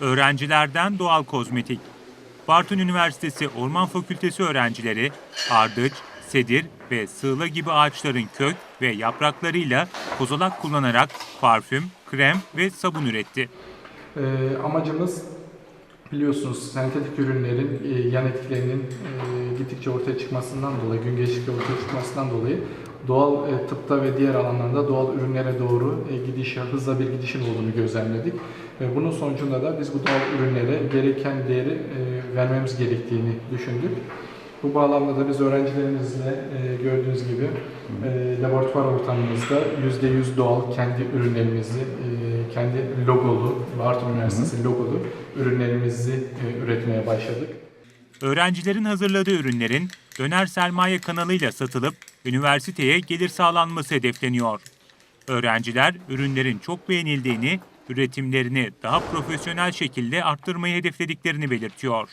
Öğrencilerden doğal kozmetik. Bartın Üniversitesi Orman Fakültesi öğrencileri ardıç, sedir ve sığla gibi ağaçların kök ve yapraklarıyla kozalak kullanarak parfüm, krem ve sabun üretti. Ee, amacımız biliyorsunuz sentetik ürünlerin e, yan etkilerinin e, gittikçe ortaya çıkmasından dolayı, gün geçtikçe ortaya çıkmasından dolayı doğal e, tıpta ve diğer alanlarda doğal ürünlere doğru e, gidiş, hızla bir gidişin olduğunu gözlemledik. Ve bunun sonucunda da biz bu doğal ürünlere gereken değeri e, vermemiz gerektiğini düşündük. Bu bağlamda da biz öğrencilerimizle e, gördüğünüz gibi e, laboratuvar ortamımızda %100 doğal kendi ürünlerimizi, e, kendi logolu, Bartın Üniversitesi logolu ürünlerimizi e, üretmeye başladık. Öğrencilerin hazırladığı ürünlerin döner sermaye kanalıyla satılıp üniversiteye gelir sağlanması hedefleniyor. Öğrenciler ürünlerin çok beğenildiğini, üretimlerini daha profesyonel şekilde arttırmayı hedeflediklerini belirtiyor.